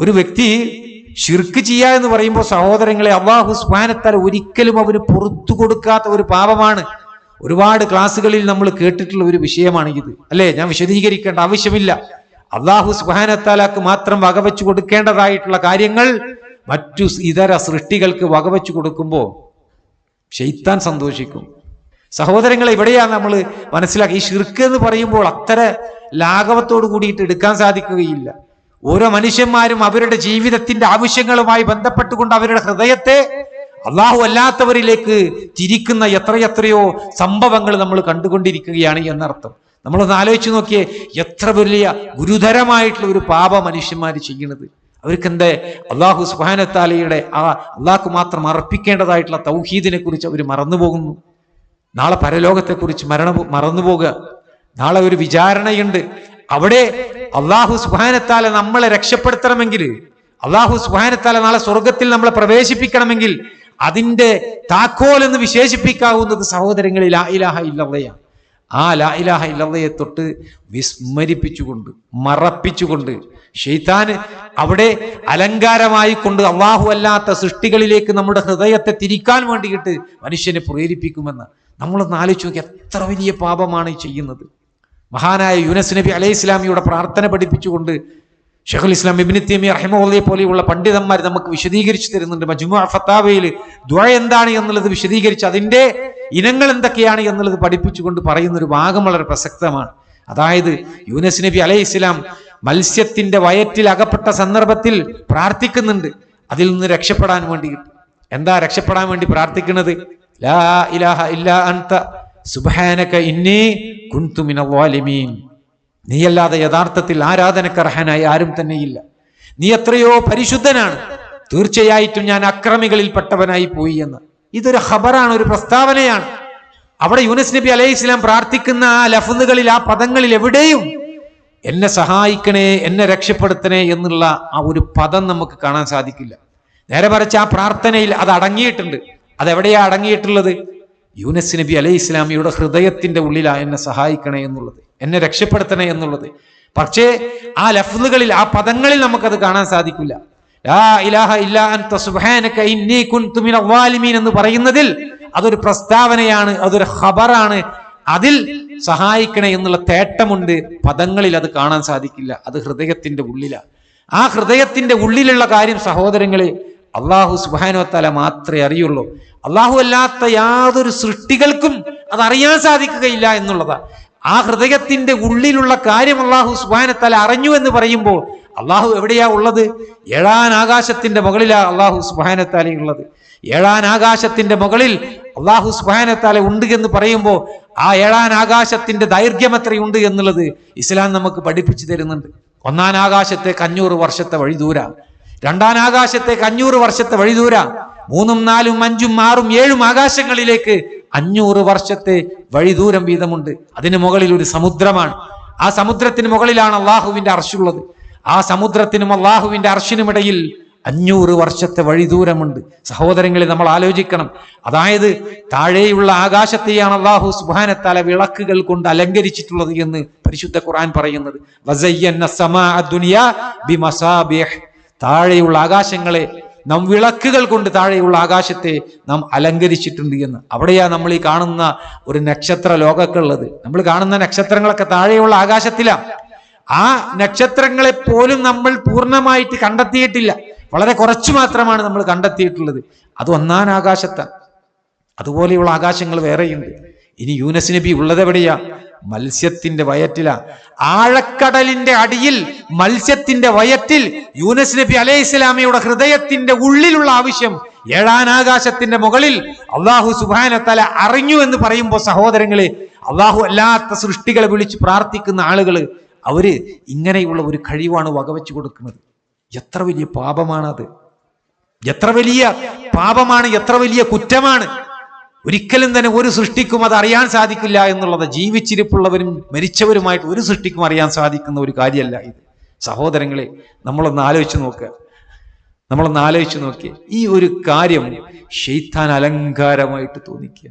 ഒരു വ്യക്തി ഷിർക്ക് ചെയ്യുക എന്ന് പറയുമ്പോൾ സഹോദരങ്ങളെ അള്ളാഹു സ്മാനത്താൽ ഒരിക്കലും അവന് പുറത്തു കൊടുക്കാത്ത ഒരു പാപമാണ്. ഒരുപാട് ക്ലാസ്സുകളിൽ നമ്മൾ കേട്ടിട്ടുള്ള ഒരു വിഷയമാണ് ഇത്. അല്ലേ? ഞാൻ വിശദീകരിക്കേണ്ട ആവശ്യമില്ല. അള്ളാഹു സുഹാനത്താലാക്ക് മാത്രം വകവെച്ചു കൊടുക്കേണ്ടതായിട്ടുള്ള കാര്യങ്ങൾ മറ്റു ഇതര സൃഷ്ടികൾക്ക് വകവെച്ചു കൊടുക്കുമ്പോൾ ഷെയ്ത്താൻ സന്തോഷിക്കും. സഹോദരങ്ങളെ ഇവിടെയാണ് നമ്മൾ മനസ്സിലാക്കി. ഈ ഷിർക്ക് എന്ന് പറയുമ്പോൾ അത്ര ലാഘവത്തോട് കൂടിയിട്ട് എടുക്കാൻ സാധിക്കുകയില്ല. ഓരോ മനുഷ്യന്മാരും അവരുടെ ജീവിതത്തിന്റെ ആവശ്യങ്ങളുമായി ബന്ധപ്പെട്ടുകൊണ്ട് അവരുടെ ഹൃദയത്തെ അള്ളാഹു അല്ലാത്തവരിലേക്ക് തിരിക്കുന്ന എത്രയെത്രയോ സംഭവങ്ങൾ നമ്മൾ കണ്ടുകൊണ്ടിരിക്കുകയാണ് എന്നർത്ഥം. നമ്മളൊന്ന് ആലോചിച്ച് നോക്കിയേ എത്ര വലിയ ഗുരുതരമായിട്ടുള്ള ഒരു പാപ മനുഷ്യന്മാർ ചെയ്യുന്നത്. അവർക്ക് എന്തേ അള്ളാഹു സുഹാനത്താലയുടെ ആ അള്ളാഹ്ക്ക് മാത്രം അർപ്പിക്കേണ്ടതായിട്ടുള്ള തൗഹീദിനെ കുറിച്ച് അവർ മറന്നുപോകുന്നു. നാളെ പരലോകത്തെക്കുറിച്ച് മരണ മറന്നുപോകുക. നാളെ ഒരു വിചാരണയുണ്ട്. അവിടെ അള്ളാഹു സുഹാനത്താല നമ്മളെ രക്ഷപ്പെടുത്തണമെങ്കിൽ അള്ളാഹു സുഹാനത്താല നാളെ സ്വർഗത്തിൽ നമ്മളെ പ്രവേശിപ്പിക്കണമെങ്കിൽ അതിന്റെ താക്കോൽ എന്ന് വിശേഷിപ്പിക്കാവുന്നത് സഹോദരങ്ങളിൽ ലാ ഇലാഹ ഇല്ലവയാണ് ആ ലാ ഇലാഹ ഇല്ലവയെ തൊട്ട് വിസ്മരിപ്പിച്ചുകൊണ്ട് മറപ്പിച്ചുകൊണ്ട് ഷെയ്ത്താന് അവിടെ അലങ്കാരമായി കൊണ്ട് അള്ളാഹു അല്ലാത്ത സൃഷ്ടികളിലേക്ക് നമ്മുടെ ഹൃദയത്തെ തിരിക്കാൻ വേണ്ടിയിട്ട് മനുഷ്യനെ പ്രേരിപ്പിക്കുമെന്ന് നമ്മൾ ആലോചിച്ച് നോക്കി എത്ര വലിയ പാപമാണ് ചെയ്യുന്നത്. മഹാനായ യുനസ് നബി അലൈഹി ഇസ്ലാമിയുടെ പ്രാർത്ഥന പഠിപ്പിച്ചുകൊണ്ട് ഷെഖുൽ ഇസ്ലാം ഇബിന് തീമി റഹിമുള്ളയെ പോലെയുള്ള പണ്ഡിതന്മാർ നമുക്ക് വിശദീകരിച്ചു തരുന്നുണ്ട്. മജ്മു ഫത്താവയിൽ ദ്വ എന്താണ് എന്നുള്ളത് വിശദീകരിച്ച് അതിന്റെ ഇനങ്ങൾ എന്തൊക്കെയാണ് എന്നുള്ളത് പഠിപ്പിച്ചുകൊണ്ട് പറയുന്ന ഒരു ഭാഗം വളരെ പ്രസക്തമാണ്. അതായത് യൂനസ് നബി അലൈഹി ഇസ്ലാം മത്സ്യത്തിന്റെ വയറ്റിൽ അകപ്പെട്ട സന്ദർഭത്തിൽ പ്രാർത്ഥിക്കുന്നുണ്ട്. അതിൽ നിന്ന് രക്ഷപ്പെടാൻ വേണ്ടി എന്താ രക്ഷപ്പെടാൻ വേണ്ടി പ്രാർത്ഥിക്കുന്നത്? ലാ ഇലാഹ ഇല്ലാ അൻത സുബ്ഹാനക ഇന്നി കുൻതു മിനൽ വാലിമീൻ നീയല്ലാതെ യഥാർത്ഥത്തിൽ ആരാധനക്കർഹനായി ആരും തന്നെയില്ല. നീ എത്രയോ പരിശുദ്ധനാണ്. തീർച്ചയായിട്ടും ഞാൻ അക്രമികളിൽപ്പെട്ടവനായി പോയി എന്ന്. ഇതൊരു ഖബറാണ് ഒരു പ്രസ്താവനയാണ്. അവിടെ യൂനസ് നബി അലൈഹി ഇസ്ലാം പ്രാർത്ഥിക്കുന്ന ആ ലഫുന്നുകളിൽ ആ പദങ്ങളിൽ എവിടെയും എന്നെ സഹായിക്കണേ എന്നെ രക്ഷപ്പെടുത്തണേ എന്നുള്ള ആ ഒരു പദം നമുക്ക് കാണാൻ സാധിക്കില്ല. നേരെ മറിച്ച് ആ പ്രാർത്ഥനയിൽ അത് അടങ്ങിയിട്ടുണ്ട്. അതെവിടെയാ അടങ്ങിയിട്ടുള്ളത്? യൂനസ് നബി അലൈഹി ഇസ്ലാമിയുടെ ഹൃദയത്തിന്റെ ഉള്ളിലാണ് എന്നെ സഹായിക്കണേ എന്നുള്ളത് എന്നെ രക്ഷപ്പെടുത്തണേ എന്നുള്ളത്. പക്ഷേ ആ ലഫ്ലുകളിൽ ആ പദങ്ങളിൽ നമുക്കത് കാണാൻ സാധിക്കില്ല. എന്ന് പറയുന്നതിൽ അതൊരു പ്രസ്താവനയാണ് അതൊരു ഖബറാണ്. അതിൽ സഹായിക്കണേ എന്നുള്ള തേട്ടമുണ്ട്. പദങ്ങളിൽ അത് കാണാൻ സാധിക്കില്ല. അത് ഹൃദയത്തിന്റെ ഉള്ളിലാണ് ആ ഹൃദയത്തിന്റെ ഉള്ളിലുള്ള കാര്യം സഹോദരങ്ങളെ അള്ളാഹു സുബാനുവത്താല മാത്രമേ അറിയുള്ളൂ. അള്ളാഹു അല്ലാത്ത യാതൊരു സൃഷ്ടികൾക്കും അത് അറിയാൻ സാധിക്കുകയില്ല എന്നുള്ളതാ. ആ ഹൃദയത്തിന്റെ ഉള്ളിലുള്ള കാര്യം അള്ളാഹു സുബാനത്തല അറിഞ്ഞു എന്ന് പറയുമ്പോൾ അള്ളാഹു എവിടെയാ ഉള്ളത്? ഏഴാൻ ആകാശത്തിന്റെ മുകളിലാ അള്ളാഹു സുബാനത്താല ഉള്ളത്. ഏഴാൻ ആകാശത്തിന്റെ മുകളിൽ അള്ളാഹു സുബാനത്താല ഉണ്ട് എന്ന് പറയുമ്പോൾ ആ ഏഴാൻ ആകാശത്തിന്റെ ദൈർഘ്യം എത്രയുണ്ട് എന്നുള്ളത് ഇസ്ലാം നമുക്ക് പഠിപ്പിച്ചു തരുന്നുണ്ട്. ഒന്നാം ആകാശത്തേക്ക് അഞ്ഞൂറ് വർഷത്തെ വഴി ദൂര രണ്ടാം അഞ്ഞൂറ് വർഷത്തെ വഴിദൂര മൂന്നും നാലും അഞ്ചും ആറും ഏഴും ആകാശങ്ങളിലേക്ക് അഞ്ഞൂറ് വർഷത്തെ വഴിദൂരം വീതമുണ്ട്. അതിന് മുകളിൽ ഒരു സമുദ്രമാണ്. ആ സമുദ്രത്തിന് മുകളിലാണ് അള്ളാഹുവിന്റെ അർഷുള്ളത് ആ സമുദ്രത്തിനും അള്ളാഹുവിന്റെ അർഷിനുമിടയിൽ അഞ്ഞൂറ് വർഷത്തെ വഴിദൂരമുണ്ട്. സഹോദരങ്ങളെ നമ്മൾ ആലോചിക്കണം. അതായത് താഴെയുള്ള ആകാശത്തെയാണ് അള്ളാഹു സുബാനത്താല വിളക്കുകൾ കൊണ്ട് അലങ്കരിച്ചിട്ടുള്ളത് എന്ന് പരിശുദ്ധ ഖുർആൻ പറയുന്നത്. താഴെയുള്ള ആകാശങ്ങളെ നാം വിളക്കുകൾ കൊണ്ട് താഴെയുള്ള ആകാശത്തെ നാം അലങ്കരിച്ചിട്ടുണ്ട് എന്ന്. അവിടെയാ നമ്മൾ ഈ കാണുന്ന ഒരു നക്ഷത്ര ലോകമൊക്കെ ഉള്ളത്. നമ്മൾ കാണുന്ന നക്ഷത്രങ്ങളൊക്കെ താഴെയുള്ള ആകാശത്തിലാ. ആ നക്ഷത്രങ്ങളെ പോലും നമ്മൾ പൂർണമായിട്ട് കണ്ടെത്തിയിട്ടില്ല. വളരെ കുറച്ചു മാത്രമാണ് നമ്മൾ കണ്ടെത്തിയിട്ടുള്ളത്. അത് ഒന്നാം ആകാശത്താണ്. അതുപോലെയുള്ള ആകാശങ്ങൾ വേറെയുണ്ട്. ഇനി യൂനസ് നബി ഉള്ളത് എവിടെയാ മത്സ്യത്തിന്റെ വയറ്റില. ആഴക്കടലിന്റെ അടിയിൽ മത്സ്യത്തിന്റെ വയറ്റിൽ യൂനസ് നബി അലൈഹി ഇസ്ലാമിയുടെ ഹൃദയത്തിന്റെ ഉള്ളിലുള്ള ആവശ്യം ഏഴാനാകാശത്തിന്റെ മുകളിൽ അള്ളാഹു സുബാനത്തല അറിഞ്ഞു എന്ന് പറയുമ്പോൾ സഹോദരങ്ങളെ അള്ളാഹു അല്ലാത്ത സൃഷ്ടികളെ വിളിച്ച് പ്രാർത്ഥിക്കുന്ന ആളുകൾ അവർ ഇങ്ങനെയുള്ള ഒരു കഴിവാണ് വകവെച്ചു കൊടുക്കുന്നത്. എത്ര വലിയ പാപമാണത്. എത്ര വലിയ പാപമാണ് എത്ര വലിയ കുറ്റമാണ്. ഒരിക്കലും തന്നെ ഒരു സൃഷ്ടിക്കും അത് അറിയാൻ സാധിക്കില്ല എന്നുള്ളത് ജീവിച്ചിരിപ്പുള്ളവരും മരിച്ചവരുമായിട്ട് ഒരു സൃഷ്ടിക്കും അറിയാൻ സാധിക്കുന്ന ഒരു കാര്യമല്ല ഇത്. സഹോദരങ്ങളെ നമ്മളൊന്ന് ആലോചിച്ച് നോക്കുക നമ്മളൊന്ന് ആലോചിച്ച് നോക്കിയ ഈ ഒരു കാര്യം ഷെയ്ത്താൻ അലങ്കാരമായിട്ട് തോന്നിക്കുക